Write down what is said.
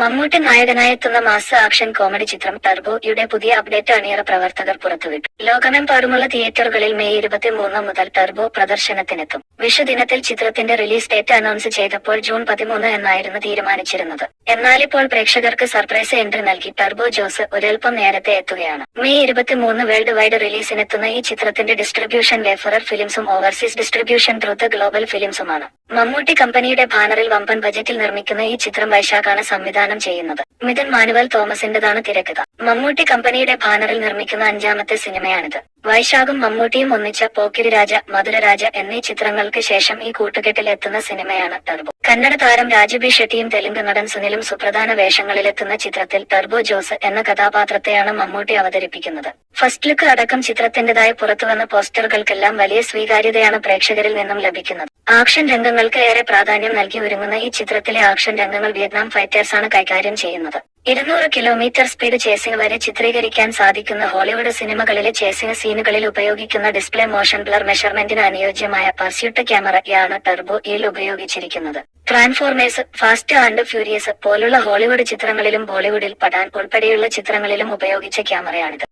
മമ്മൂട്ടി നായകനായെത്തുന്ന മാസ action comedy ചിത്രം ടർബോയുടെ പുതിയ അപ്ഡേറ്റ് അണിയറ പ്രവർത്തകർ പുറത്തുവിട്ടു. ലോകമെമ്പാടുമുള്ള തിയേറ്ററുകളിൽ മെയ് ഇരുപത്തിമൂന്ന് മുതൽ ടർബോ പ്രദർശനത്തിനെത്തും. വിഷുദിനത്തിൽ ചിത്രത്തിന്റെ റിലീസ് ഡേറ്റ് അനൗൺസ് ചെയ്തപ്പോൾ ജൂൺ പതിമൂന്ന് എന്നായിരുന്നു തീരുമാനിച്ചിരുന്നത്. എന്നാലിപ്പോൾ പ്രേക്ഷകർക്ക് സർപ്രൈസ് എൻട്രി നൽകി ടർബോ ജോസ് ഒരൽപ്പം നേരത്തെ എത്തുകയാണ്. മെയ് ഇരുപത്തിമൂന്ന് വേൾഡ് വൈഡ് റിലീസിനെത്തുന്ന ഈ ചിത്രത്തിന്റെ distribution Wayfarer ഫിലിംസും overseas distribution through the global ഫിലിംസുമാണ് Mammootty കമ്പനിയുടെ ബാനറിൽ വമ്പൻ ബജറ്റിൽ നിർമ്മിക്കുന്ന ഈ ചിത്രം വൈശാഖാണ് സംവിധാനം ചെയ്യുന്നത്. മിഥുൻ മാനുവൽ തോമസിന്റേതാണ് തിരക്കഥ. മമ്മൂട്ടി കമ്പനിയുടെ ബാനറിൽ നിർമ്മിക്കുന്ന അഞ്ചാമത്തെ സിനിമയാണിത്. വൈശാഖും മമ്മൂട്ടിയും ഒന്നിച്ച പോക്കിരി രാജ എന്നീ ചിത്രങ്ങൾക്ക് ശേഷം ഈ കൂട്ടുകെട്ടിൽ എത്തുന്ന സിനിമയാണ് ടർബോ. കന്നഡ താരം രാജബി ഷെട്ടിയും തെലുങ്ക് നടൻ സുനിലും സുപ്രധാന വേഷങ്ങളിലെത്തുന്ന ചിത്രത്തിൽ ടർബോ ജോസ് എന്ന കഥാപാത്രത്തെയാണ് മമ്മൂട്ടി അവതരിപ്പിക്കുന്നത്. ഫസ്റ്റ് ലുക്ക് അടക്കം ചിത്രത്തിന്റേതായ പുറത്തുവന്ന പോസ്റ്ററുകൾക്കെല്ലാം വലിയ സ്വീകാര്യതയാണ് പ്രേക്ഷകരിൽ നിന്നും ലഭിക്കുന്നത്. ആക്ഷൻ രംഗങ്ങൾക്ക് ഏറെ പ്രാധാന്യം നൽകി ഒരുങ്ങുന്ന ഈ ചിത്രത്തിലെ ആക്ഷൻ രംഗങ്ങൾ വിയറ്റ്നാം ഫൈറ്റേഴ്സാണ് കൈകാര്യം ചെയ്യുന്നത്. ഇരുന്നൂറ് കിലോമീറ്റർ സ്പീഡ് ചേസിംഗ് വരെ ചിത്രീകരിക്കാൻ സാധിക്കുന്ന ഹോളിവുഡ് സിനിമകളിലെ ചേസിംഗ് സീനുകളിൽ ഉപയോഗിക്കുന്ന ഡിസ്പ്ലേ മോഷൻ ബ്ലർ മെഷർമെന്റിന് അനുയോജ്യമായ പർസ്യൂട്ട് ക്യാമറയാണ് ടർബോ ഇൽ ഉപയോഗിച്ചിരിക്കുന്നത്. ട്രാൻസ്ഫോർമേഴ്സ് ഫാസ്റ്റ് ആൻഡ് ഫ്യൂരിയസ് പോലുള്ള ഹോളിവുഡ് ചിത്രങ്ങളിലും ബോളിവുഡിൽ പടാൻ ഉൾപ്പെടെയുള്ള ചിത്രങ്ങളിലും ഉപയോഗിച്ച ക്യാമറയാണിത്